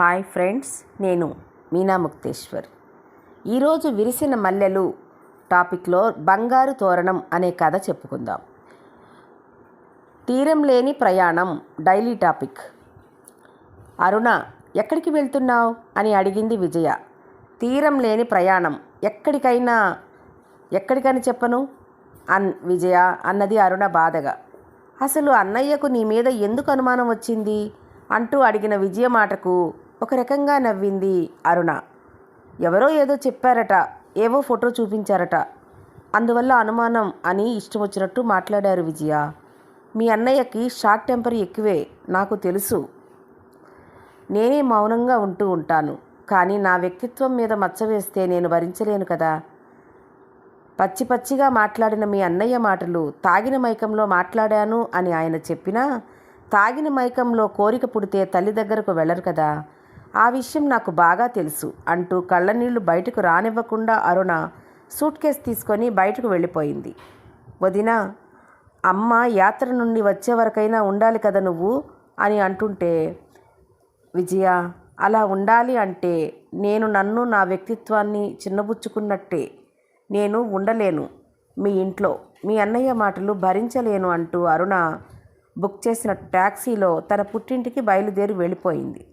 Hi friends నేను మీనా ముక్తేశ్వర్. ఈరోజు విరిసిన మల్లెలు టాపిక్లో బంగారు తోరణం అనే కథ చెప్పుకుందాం. తీరం లేని ప్రయాణం డైలీ టాపిక్. అరుణ ఎక్కడికి వెళ్తున్నావు? అని అడిగింది విజయ. తీరం లేని ప్రయాణం ఎక్కడికైనా ఎక్కడికని చెప్పను? అన్ విజయ అన్నది అరుణ బాధగా. అసలు అన్నయ్యకు నీ మీద ఎందుకు అనుమానం వచ్చింది? అంటూ అడిగిన విజయ మాటకు ఒక రకంగా నవ్వింది అరుణ. ఎవరో ఏదో చెప్పారట ఏవో ఫోటో చూపించారట. అందువల్ల అనుమానం అని ఇష్టం వచ్చినట్టు మాట్లాడారు విజయ. మీ అన్నయ్యకి షార్ట్ టెంపర్ ఎక్కువే నాకు తెలుసు. నేనే మౌనంగా ఉంటూ ఉంటాను కానీ నా వ్యక్తిత్వం మీద మచ్చ వేస్తే నేను భరించలేను కదా. పచ్చి పచ్చిగా మాట్లాడిన మీ అన్నయ్య మాటలు తాగిన మైకంలో మాట్లాడాను అని ఆయన చెప్పినా తాగిన మైకంలో కోరిక పుడితే తల్లి దగ్గరకు వెళ్ళరు కదా. ఆ విషయం నాకు బాగా తెలుసు అంటూ కళ్ళనీళ్ళు బయటకు రానివ్వకుండా అరుణ సూట్ కేస్ తీసుకొని బయటకు వెళ్ళిపోయింది. వదిన అమ్మ యాత్ర నుండి వచ్చే వరకైనా ఉండాలి కదా నువ్వు? అని అంటుంటే విజయ అలా ఉండాలి అంటే నేను నన్ను నా వ్యక్తిత్వాన్ని చిన్నబుచ్చుకున్నట్టే. నేను ఉండలేను. మీ ఇంట్లో మీ అన్నయ్య మాటలు భరించలేను అంటూ అరుణ బుక్ చేసిన ట్యాక్సీలో తన పుట్టింటికి బయలుదేరి వెళ్ళిపోయింది.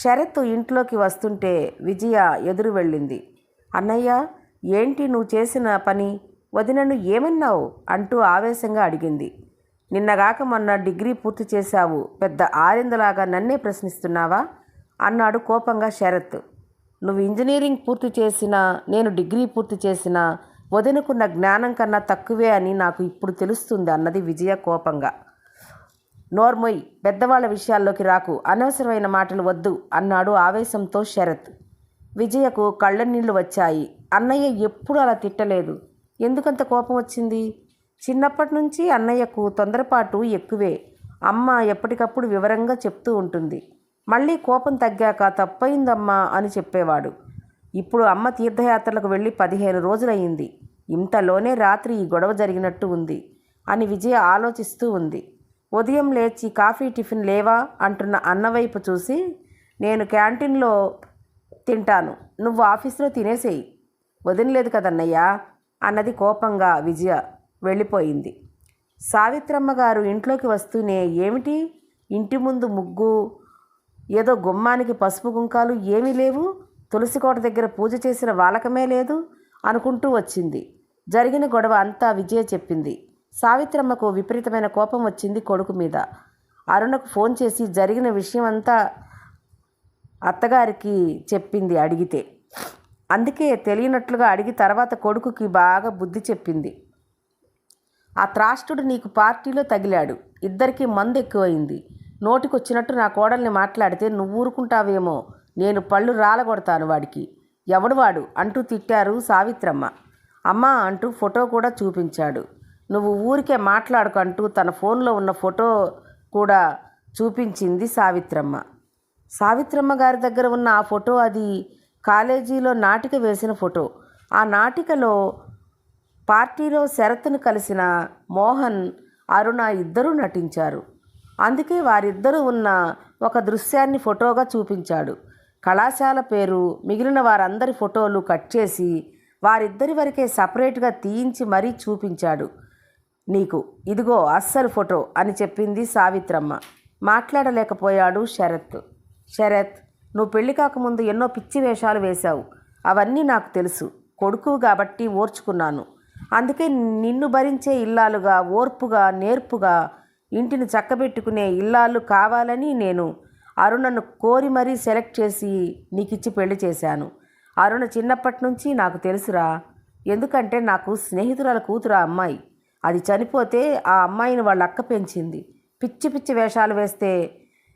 శరత్ ఇంట్లోకి వస్తుంటే విజయ ఎదురు వెళ్ళింది. అన్నయ్య ఏంటి నువ్వు చేసిన పని? వదినను ఏమన్నావు? అంటూ ఆవేశంగా అడిగింది. నిన్నగాక మొన్న డిగ్రీ పూర్తి చేశావు. పెద్ద ఆరిందలాగా నన్నే ప్రశ్నిస్తున్నావా? అన్నాడు కోపంగా శరత్. నువ్వు ఇంజనీరింగ్ పూర్తి చేసినా నేను డిగ్రీ పూర్తి చేసినా వదినకున్న జ్ఞానం కన్నా తక్కువే అని నాకు ఇప్పుడు తెలుస్తుంది అన్నది విజయ కోపంగా. నోర్మొయ్ పెద్దవాళ్ళ విషయాల్లోకి రాకు. అనవసరమైన మాటలు వద్దు అన్నాడు ఆవేశంతో శరత్. విజయకు కళ్ళ నీళ్ళు వచ్చాయి. అన్నయ్య ఎప్పుడూ అలా తిట్టలేదు. ఎందుకంత కోపం వచ్చింది? చిన్నప్పటి నుంచి అన్నయ్యకు తొందరపాటు ఎక్కువే. అమ్మ ఎప్పటికప్పుడు వివరంగా చెప్తూ ఉంటుంది. మళ్ళీ కోపం తగ్గాక తప్పయిందమ్మా అని చెప్పేవాడు. ఇప్పుడు అమ్మ తీర్థయాత్రలకు వెళ్ళి పదిహేను రోజులయ్యింది. ఇంతలోనే రాత్రి ఈ గొడవ జరిగినట్టు ఉంది అని విజయ ఆలోచిస్తూ ఉంది. ఉదయం లేచి కాఫీ టిఫిన్ లేవా అంటున్న అన్నవైపు చూసి నేను క్యాంటీన్లో తింటాను నువ్వు ఆఫీస్లో తినేసేయి. వదినలేదు కదన్నయ్యా అన్నది కోపంగా విజయ వెళ్ళిపోయింది. సావిత్రమ్మ గారు ఇంట్లోకి వస్తూనే ఏమిటి? ఇంటి ముందు ముగ్గు ఏదో గుమ్మానికి పసుపు గుంకాలు ఏమీ లేవు? తులసికోట దగ్గర పూజ చేసిన వాలకమే లేదు? అనుకుంటూ వచ్చింది. జరిగిన గొడవ అంతా విజయ చెప్పింది. సావిత్రమ్మకు విపరీతమైన కోపం వచ్చింది కొడుకు మీద. అరుణకు ఫోన్ చేసి జరిగిన విషయం అంతా అత్తగారికి చెప్పింది అడిగితే. అందుకే తెలియనట్లుగా అడిగి తర్వాత కొడుకుకి బాగా బుద్ధి చెప్పింది. ఆ త్రాష్టుడు నీకు పార్టీలో తగిలాడు. ఇద్దరికీ మందు ఎక్కువైంది. నోటికొచ్చినట్టు నా కోడల్ని మాట్లాడితే నువ్వు ఊరుకుంటావేమో నేను పళ్ళు రాలగొడతాను వాడికి. ఎవడు వాడు? అంటూ తిట్టారు సావిత్రమ్మ. అమ్మ అంటూ ఫోటో కూడా చూపించాడు. నువ్వు ఊరికే మాట్లాడుకంటూ తన ఫోన్లో ఉన్న ఫోటో కూడా చూపించింది సావిత్రమ్మ. సావిత్రమ్మ గారి దగ్గర ఉన్న ఆ ఫోటో అది కాలేజీలో నాటిక వేసిన ఫోటో. ఆ నాటికలో పార్టీలో శరత్ను కలిసిన మోహన్ అరుణ ఇద్దరూ నటించారు. అందుకే వారిద్దరూ ఉన్న ఒక దృశ్యాన్ని ఫోటోగా చూపించాడు. కళాశాల పేరు మిగిలిన వారందరి ఫోటోలు కట్ చేసి వారిద్దరి వరకే సపరేట్గా తీయించి మరీ చూపించాడు. నీకు. ఇదిగో అస్సలు ఫోటో అని చెప్పింది సావిత్రమ్మ. మాట్లాడలేకపోయాడు శరత్. శరత్ నువ్వు పెళ్ళి కాకముందు ఎన్నో పిచ్చి వేషాలు వేశావు. అవన్నీ నాకు తెలుసు. కొడుకు కాబట్టి ఓర్చుకున్నాను. అందుకే నిన్ను భరించే ఇల్లాలుగా ఓర్పుగా నేర్పుగా ఇంటిని చక్కబెట్టుకునే ఇల్లాలు కావాలని నేను అరుణను కోరి మరీ సెలెక్ట్ చేసి నీకిచ్చి పెళ్ళి చేశాను. అరుణ చిన్నప్పటి నుంచి నాకు తెలుసురా. ఎందుకంటే నాకు స్నేహితురాల కూతురు అమ్మాయి. అది చనిపోతే ఆ అమ్మాయిని వాళ్ళ అక్క పెంచింది. పిచ్చి పిచ్చి వేషాలు వేస్తే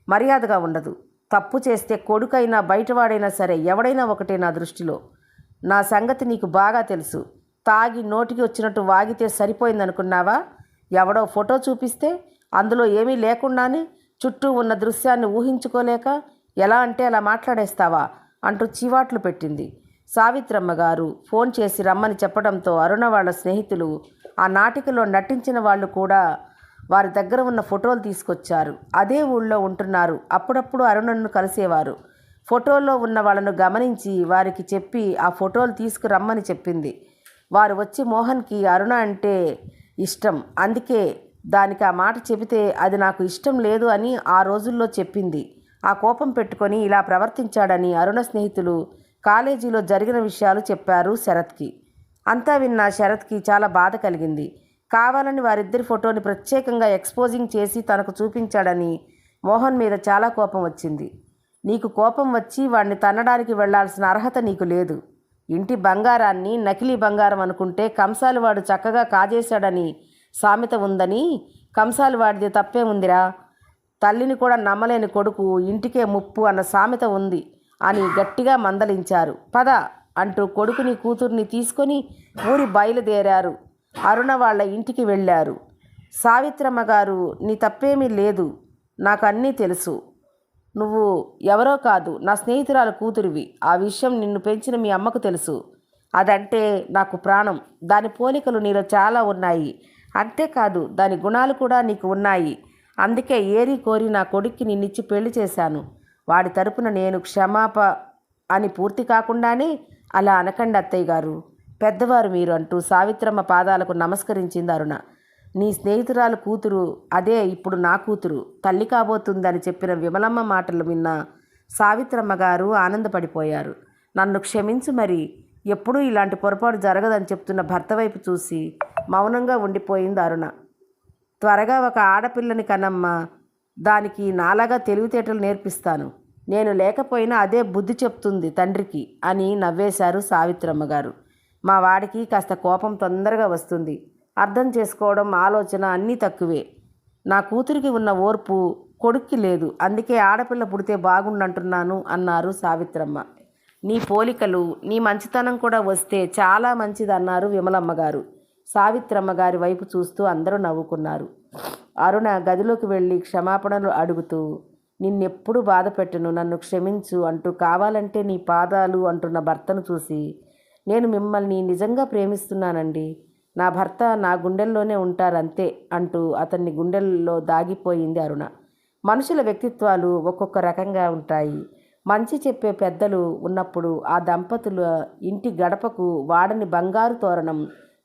మర్యాదగా ఉండదు. తప్పు చేస్తే కొడుకైనా బయటవాడైనా సరే ఎవడైనా ఒకటే నా దృష్టిలో. నా సంగతి నీకు బాగా తెలుసు. తాగి నోటికి వచ్చినట్టు వాగితే సరిపోయిందనుకున్నావా? ఎవడో ఫోటో చూపిస్తే అందులో ఏమీ లేకుండానే చుట్టూ ఉన్న దృశ్యాన్ని ఊహించుకోలేక ఎలా అంటే అలా మాట్లాడేస్తావా? అంటూ చీవాట్లు పెట్టింది. సావిత్రమ్మ గారు ఫోన్ చేసి రమ్మని చెప్పడంతో అరుణ వాళ్ళ స్నేహితులు ఆ నాటికలో నటించిన వాళ్ళు కూడా వారి దగ్గర ఉన్న ఫోటోలు తీసుకొచ్చారు. అదే ఊళ్ళో ఉంటున్నారు. అప్పుడప్పుడు అరుణను కలిసేవారు. ఫోటోలో ఉన్న వాళ్ళను గమనించి వారికి చెప్పి ఆ ఫోటోలు తీసుకురమ్మని చెప్పింది. వారు వచ్చి మోహన్కి అరుణ అంటే ఇష్టం. అందుకే దానికి ఆ మాట చెబితే అది నాకు ఇష్టం లేదు అని ఆ రోజుల్లో చెప్పింది. ఆ కోపం పెట్టుకొని ఇలా ప్రవర్తించాడని అరుణ స్నేహితులు కాలేజీలో జరిగిన విషయాలు చెప్పారు శరత్కి. అంతా విన్న శరత్కి చాలా బాధ కలిగింది. కావాలని వారిద్దరి ఫోటోని ప్రత్యేకంగా ఎక్స్పోజింగ్ చేసి తనకు చూపించాడని మోహన్ మీద చాలా కోపం వచ్చింది. నీకు కోపం వచ్చి వాడిని తన్నడానికి వెళ్ళాల్సిన అర్హత నీకు లేదు. ఇంటి బంగారాన్ని నకిలీ బంగారం అనుకుంటే కంసాలి వాడు చక్కగా కాజేశాడని సామెత ఉందని కంసాలి వాడిది తప్పే ఉందిరా. తల్లిని కూడా నమ్మలేని కొడుకు ఇంటికే ముప్పు అన్న సామెత ఉంది అని గట్టిగా మందలించారు. పద. అంటూ కొడుకుని కూతుర్ని తీసుకొని ఊరి బయలుదేరారు. అరుణ వాళ్ళ ఇంటికి వెళ్ళారు. సావిత్రమ్మ గారు నీ తప్పేమీ లేదు. నాకు అన్నీ తెలుసు. నువ్వు ఎవరో కాదు నా స్నేహితురాలు కూతురివి. ఆ విషయం నిన్ను పెంచిన మీ అమ్మకు తెలుసు. అదంటే నాకు ప్రాణం. దాని పోలికలు నీలో చాలా ఉన్నాయి. అంతేకాదు దాని గుణాలు కూడా నీకు ఉన్నాయి. అందుకే ఏరి కోరి నా కొడుక్కి నిన్నిచ్చి పెళ్ళి చేశాను. వాడి తరపున నేను క్షమాప అని పూర్తి కాకుండానే అలా అనకండి అత్తయ్య గారు. పెద్దవారు మీరు అంటూ సావిత్రమ్మ పాదాలకు నమస్కరించింది అరుణ. నీ స్నేహితురాలు కూతురు అదే ఇప్పుడు నా కూతురు. తల్లి కాబోతుందని చెప్పిన విమలమ్మ మాటలు విన్న సావిత్రమ్మ గారు ఆనందపడిపోయారు. నన్ను క్షమించు మరి. ఎప్పుడూ ఇలాంటి పొరపాటు జరగదని చెప్తున్న భర్త వైపు చూసి మౌనంగా ఉండిపోయింది అరుణ. త్వరగా ఒక ఆడపిల్లని కనమ్మ. దానికి నాలాగా తెలివితేటలు నేర్పిస్తాను. నేను లేకపోయినా అదే బుద్ధి చెప్తుంది తండ్రికి అని నవ్వేశారు సావిత్రమ్మ గారు. మా వాడికి కాస్త కోపం తొందరగా వస్తుంది. అర్థం చేసుకోవడం ఆలోచన అన్నీ తక్కువే. నా కూతురికి ఉన్న ఓర్పు కొడుక్కి లేదు. అందుకే ఆడపిల్ల పుడితే బాగుండంటున్నాను అన్నారు సావిత్రమ్మ. నీ పోలికలు నీ మంచితనం కూడా వస్తే చాలా మంచిదన్నారు విమలమ్మ గారు. సావిత్రమ్మ గారి వైపు చూస్తూ అందరూ నవ్వుకున్నారు. అరుణ గదిలోకి వెళ్ళి క్షమాపణలు అడుగుతూ నిన్నెప్పుడు బాధ పెట్టను నన్ను క్షమించు అంటూ కావాలంటే నీ పాదాలు అంటున్న భర్తను చూసి నేను మిమ్మల్ని నిజంగా ప్రేమిస్తున్నానండి. నా భర్త నా గుండెల్లోనే ఉంటారంతే అంటూ అతన్ని గుండెల్లో దాగిపోయింది అరుణ. మనుషుల వ్యక్తిత్వాలు ఒక్కొక్క రకంగా ఉంటాయి. మంచి చెప్పే పెద్దలు ఉన్నప్పుడు ఆ దంపతుల ఇంటి గడపకు వాడని బంగారు తోరణం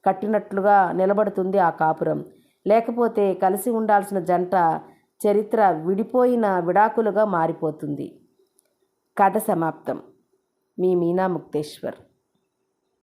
కట్టినట్లుగా నిలబడుతుంది ఆ కాపురం. లేకపోతే కలిసి ఉండాల్సిన జంట చరిత్ర విడిపోయిన విడాకులుగా మారిపోతుంది. కథ సమాప్తం. మీ మీనా ముక్తేశ్వర్.